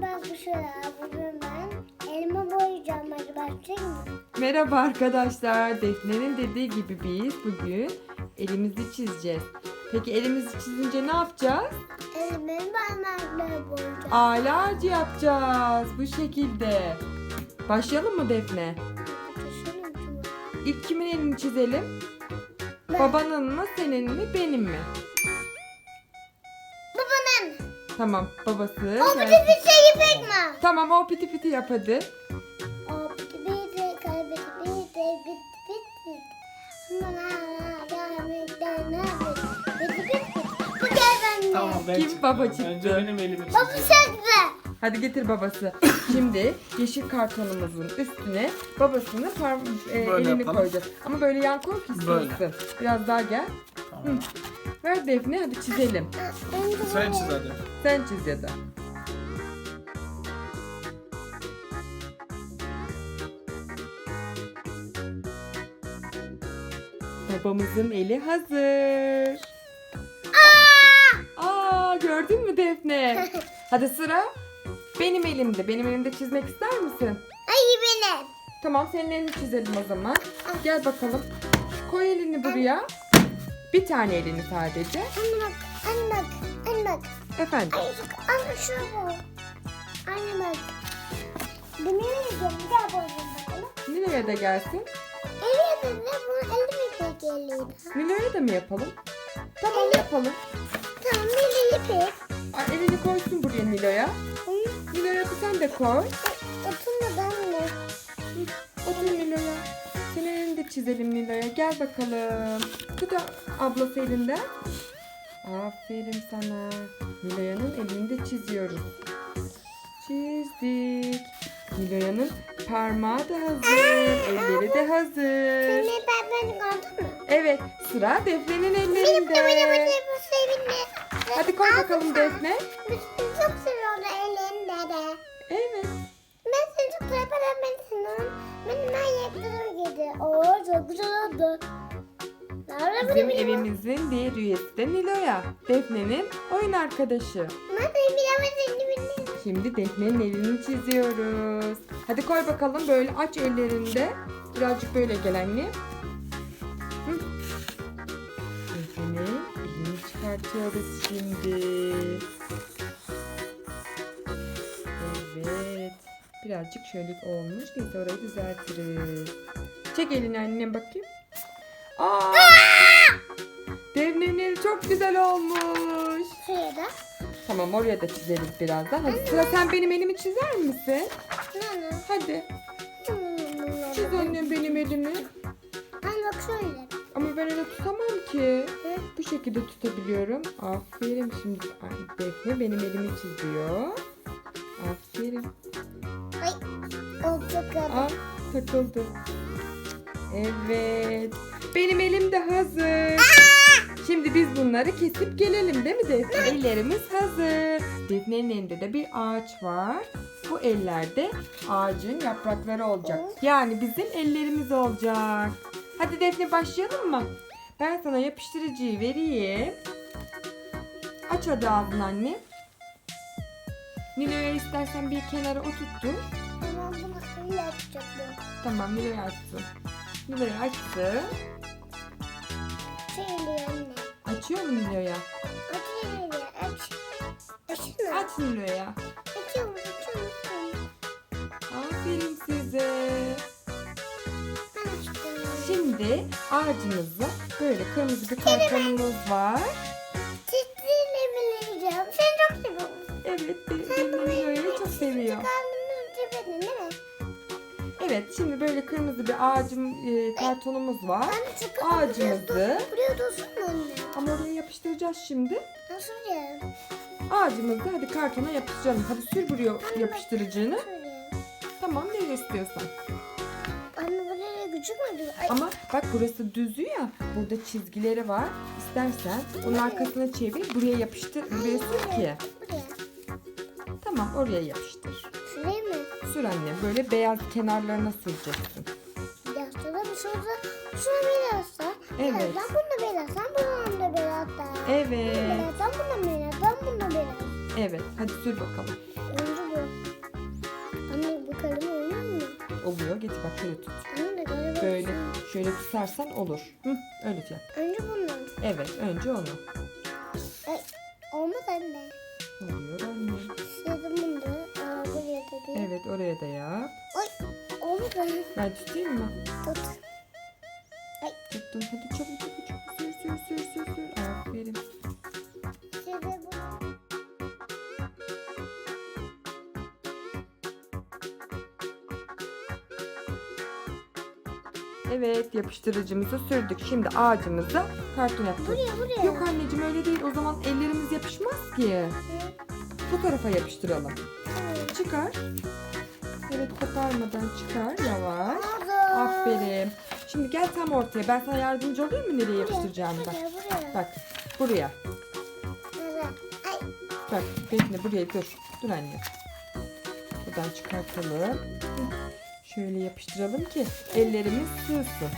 Merhaba Büşra. Bugün ben elma boyayacağım. Hadi başlayayım mı? Merhaba arkadaşlar. Defne'nin dediği gibi biz bugün elimizi çizeceğiz. Peki elimizi çizince ne yapacağız? Elimi parmakla boyayacağım. Ağacı yapacağız. Bu şekilde. Başlayalım mı Defne? Şunu. İlk kimin elini çizelim? Ben. Babanın mı, senin mi, benim mi? Tamam, babası. O bir gelsin. bir şey mi? Tamam, o piti piti yap hadi. O bir de bir de kaybet bir de bit bit bit. Bana gelmekten ne bit bit bit bit. Bu gel bende. Tamam ben Kim çıktım. baba çıktı? Önce benim elimi Baba çekti. Hadi getir babası. Şimdi yeşil kartonumuzun üstüne babasının parm- e, Böyle elini yapalım. koyacağız. Ama böyle yan koy ki Böyle. sığsın. Biraz daha gel. Tamam. Ver Defne hadi çizelim. Sen çiz hadi. Sen çiz ya da. Babamızın eli hazır. Aa gördün mü Defne? Hadi sıra benim elimde. Benim elimde çizmek ister misin? Ay benim. Tamam senin elini çizelim o zaman. Gel bakalım. Koy elini buraya. Bir tane elini sadece. Anne bak. Anne bak. Anne bak. Efendim. Ay şu anne şu bu. Anne bak. Bir daha bakalım. Nilo'ya da gelsin. Evet evet bunu elim ipek eliydi. Nilo'ya da mı yapalım? Tamam yapalım. Tamam elim ipek. Ay, elini koysun buraya Nilo'ya. Nilo'ya sen de koy. Oturmadan mı? Otur Nilo'ya. Senin çizelim Nilo'ya. Gel bakalım. Tut a- ablası elinden. Aferin sana. Nilo'yanın elini de çiziyoruz. Çizdik. Nilo'yanın parmağı da hazır. Elleri de hazır. Anne ben ben kaldım mı? Evet sıra Defne'nin Benim de benim de ellerinde. bu. Hadi koy bakalım Defne. Biz çok seviyorum elinde de. Evet. Ben seni çok seviyorum. Ben seni. Benim manyaklarım geldi. Oo çok güzel oldu. Nerede Bizim benim evimizin diğer üyesi de Nilo'ya. Defne'nin oyun arkadaşı. Ben. Şimdi Defne'nin elini çiziyoruz. Hadi koy bakalım böyle aç ellerinde. Birazcık böyle gel anne. Defne'nin elini çıkartıyoruz şimdi. Birazcık şöyle olmuş. Neyse orayı düzeltiriz. Çek elini annem bakayım. Aa! Defne'nin eli çok güzel olmuş. Şuraya da. Tamam oraya da çizeriz birazdan. Hadi sıra sen benim elimi çizer misin? Nana. Hadi çiz annem benim elimi. Anne bak şöyle. Ama ben öyle tutamam ki. Hı? Bu şekilde tutabiliyorum. Aferin şimdi Ay, Defne benim elimi çiziyor. Aferin. Aa takıldı. Evet. Benim elim de hazır. Şimdi biz bunları kesip gelelim değil mi Defne? Ellerimiz hazır. Defne'nin elinde de bir ağaç var. Bu ellerde ağacın yaprakları olacak. Yani bizim ellerimiz olacak. Hadi Defne başlayalım mı? Ben sana yapıştırıcıyı vereyim. Aç hadi ağzını anne. Nilo'ya istersen bir kenara oturttur. Bu. Tamam Nilo'ya açsın. Nilo'ya açtı. Şöyle anne. Açıyor mu Nilo'ya? Aç şöyle aç. Açın mı? Aç Nilo'ya. Açıyorum açıyorum. Aferin size. Şimdi ağacımızda böyle kırmızı bir kartonumuz var. Evet, şimdi böyle kırmızı bir ağacım e, kartonumuz var. Ağacımızı Buraya dursun mu anne? ama oraya yapıştıracağız şimdi. Nasıl ya? Ağacımızı hadi kartona yapıştıralım. Hadi sür buraya yapıştırıcını. Tamam nereye istiyorsan. Anne buraya küçük mü? Ay, Ama bak burası düzü ya. Burada çizgileri var. İstersen onun arkasına çevir. Buraya yapıştır. Buraya sür ki. Buraya. Tamam oraya yapıştır sür anne. Böyle beyaz kenarlarına süreceksin. Bilhassa da bir şey olacak. Şuna bilhassa. Evet. Ben bunu bilhassa. Bunu da bilhassa. Evet. Bilhassa bunu bilhassa. Bunu bilhassa. Evet. Hadi sür bakalım. Önce bu. Anne bu kalem olmuyor mu? Oluyor. Getir bak şöyle tut. Anne kalem Böyle şöyle tutarsan olur. Hı, öyle yap. Önce bunu. Evet. Önce onu. Evet oraya da yap. Ay, anne. Ben tutayım mı? Tut. Tuttum. Hadi çabuk çabuk çabuk. Sür sür sür sür sür. Aferin. Evet yapıştırıcımızı sürdük. Şimdi ağacımıza karton yaptık. Buraya buraya. Yok anneciğim öyle değil. O zaman ellerimiz yapışmaz ki. Bu tarafa yapıştıralım. Hı. Çıkar. Evet koparmadan çıkar yavaş. Aferin. Şimdi gel tam ortaya. Ben sana yardımcı olayım mı nereye Buraya, yapıştıracağını bak. Bak buraya. Bak bekle buraya dur. Dur anne. Buradan çıkartalım. Şöyle yapıştıralım ki ellerimiz sığsın.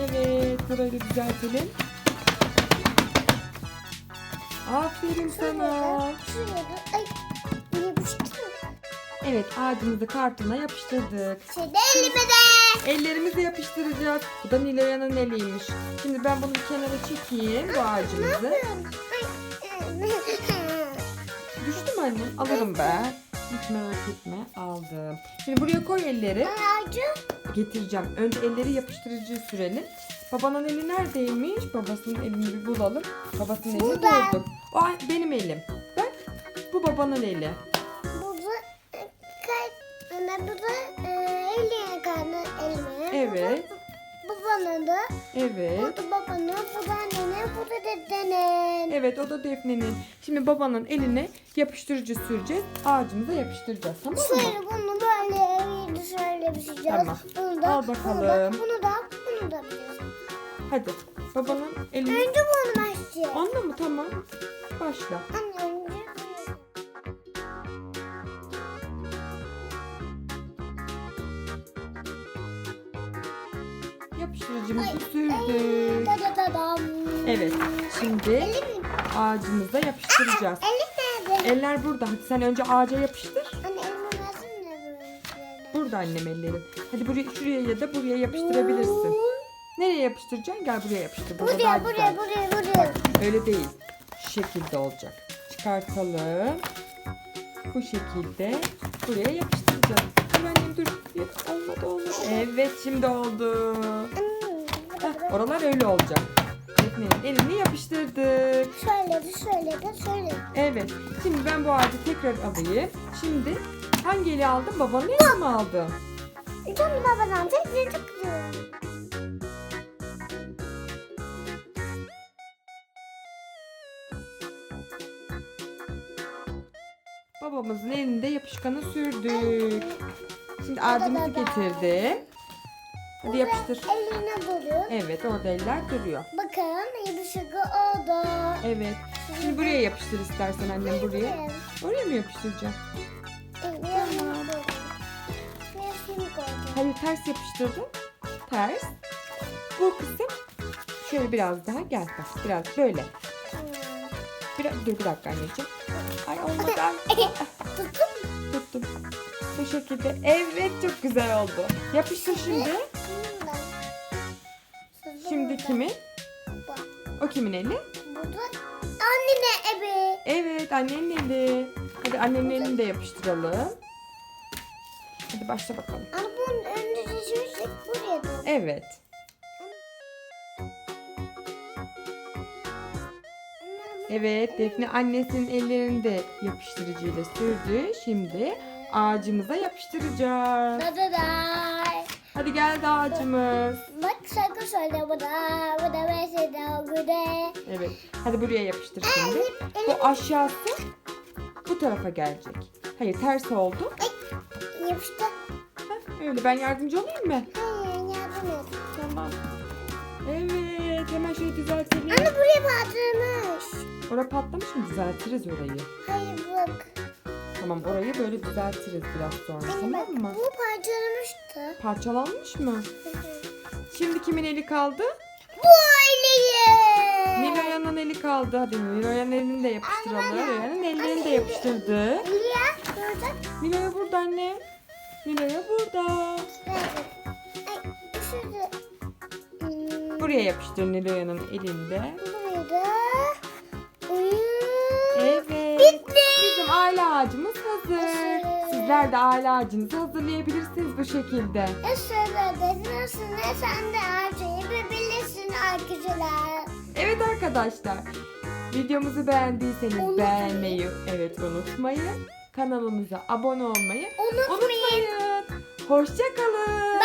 Evet burayı düzeltelim. Aferin sana. Ay. Evet ağacımızı kartona yapıştırdık. Şimdi elime de. Ellerimizi yapıştıracağız. Bu da Niloya'nın eliymiş. Şimdi ben bunu bir kenara çekeyim bu ağacımızı. Düştü mü annem? Alırım ben. Hiç merak etme. Aldım. Şimdi buraya koy elleri. Ağacı. Getireceğim. Önce elleri yapıştırıcı sürelim. Babanın eli neredeymiş? Babasının elini bir bulalım. Babasının elini bulduk. O ay- benim elim. Bak. Bu babanın eli. Evet. Bana da. Evet. Bu da babana. Bu da annene. Bu da dedenin. Evet o da Defne'nin. Şimdi babanın eline yapıştırıcı süreceğiz. Ağacımıza yapıştıracağız. Tamam mı? Şöyle bunu böyle şöyle bir şey Tamam. Bunu da, Al Bunu da, bakalım. bunu da, bunu da. Hadi. Babanın elini... Önce bunu başlayacağız. Onunla mı? Tamam. Başla. Anne Evet. Şimdi ağacımıza yapıştıracağız. elim nerede? Eller burada. Hadi sen önce ağaca yapıştır. Anne elimi versene böyle. Burada annem ellerin. Hadi buraya, şuraya ya da buraya yapıştırabilirsin. Nereye yapıştıracaksın? Gel buraya yapıştır. Burada daha Buraya, güzel. buraya, buraya, buraya. Öyle değil. Şu şekilde olacak. Çıkartalım. Bu şekilde buraya yapıştıracağız. Dur annem dur. Olmadı olmadı. Evet şimdi oldu. Hmm, Heh, oralar öyle olacak. Defne'nin elini yapıştırdık. Şöyle de şöyle de şöyle. Evet. Şimdi ben bu ağacı tekrar alayım. Şimdi hangi eli aldın? Babanın elini mi aldın? Canım babadan tek çıkıyor. Babamızın elinde yapışkanı sürdük. Şimdi ağacımızı getirdim. Hadi yapıştır. Eline duruyor. Evet orada eller duruyor. Bakın yapışıkı oldu. Evet. Şimdi buraya yapıştır istersen annem buraya. Oraya mı yapıştıracağım? Tamam. Resmini koydum. Hayır ters yapıştırdım. Ters. Bu kısım şöyle biraz daha gel bak biraz böyle. Biraz, dur bir dakika anneciğim. Ay olmadı. Tuttum. Tuttum. Bu şekilde. Evet çok güzel oldu. Yapıştır şimdi. Kimin? O kimin eli? Burada annene ebe. Evet annenin eli. Hadi annenin elini de yapıştıralım. Hadi başla bakalım. Ama bunun önünde düşürsek buraya dur. Evet. Evet Defne annesinin ellerini de yapıştırıcıyla sürdü. Şimdi ağacımıza yapıştıracağız. Da da da. Hadi geldi ağacımız. Bak söyle bu da. Bu da güde. Evet. Hadi buraya yapıştır şimdi. Bu aşağısı bu tarafa gelecek. Hayır ters oldu. Yapıştı. Heh, öyle ben yardımcı olayım mı? Hayır yardım et. Tamam. Evet hemen şöyle düzeltelim. Anne buraya patlamış. Orada patlamış mı? Düzeltiriz orayı. Hayır bak. Tamam orayı böyle düzeltiriz biraz sonra Benim bak tamam mı? bu parçalamıştı. Parçalanmış mı? Şimdi kimin eli kaldı? Bu aileyi. Niloya'nın eli kaldı. Hadi Niloya'nın elini de yapıştıralım. Niloya'nın ellerini de yapıştırdı. Niye? Burada. Niloya burada anne. Nilo'ya burada. Buraya yapıştır Nilo'yanın elinde. Burada. Uyu. Evet. Bitti. Bizim aile ağacımız hazır. Sizler de aile ağacınızı hazırlayabilirsiniz bu şekilde. E söyledi nasıl ne sen de harcayı bilirsin arkadaşlar. Evet arkadaşlar. Videomuzu beğendiyseniz Unutmayın. beğenmeyi evet unutmayın. Kanalımıza abone olmayı Unutmayın. unutmayın. Hoşça kalın.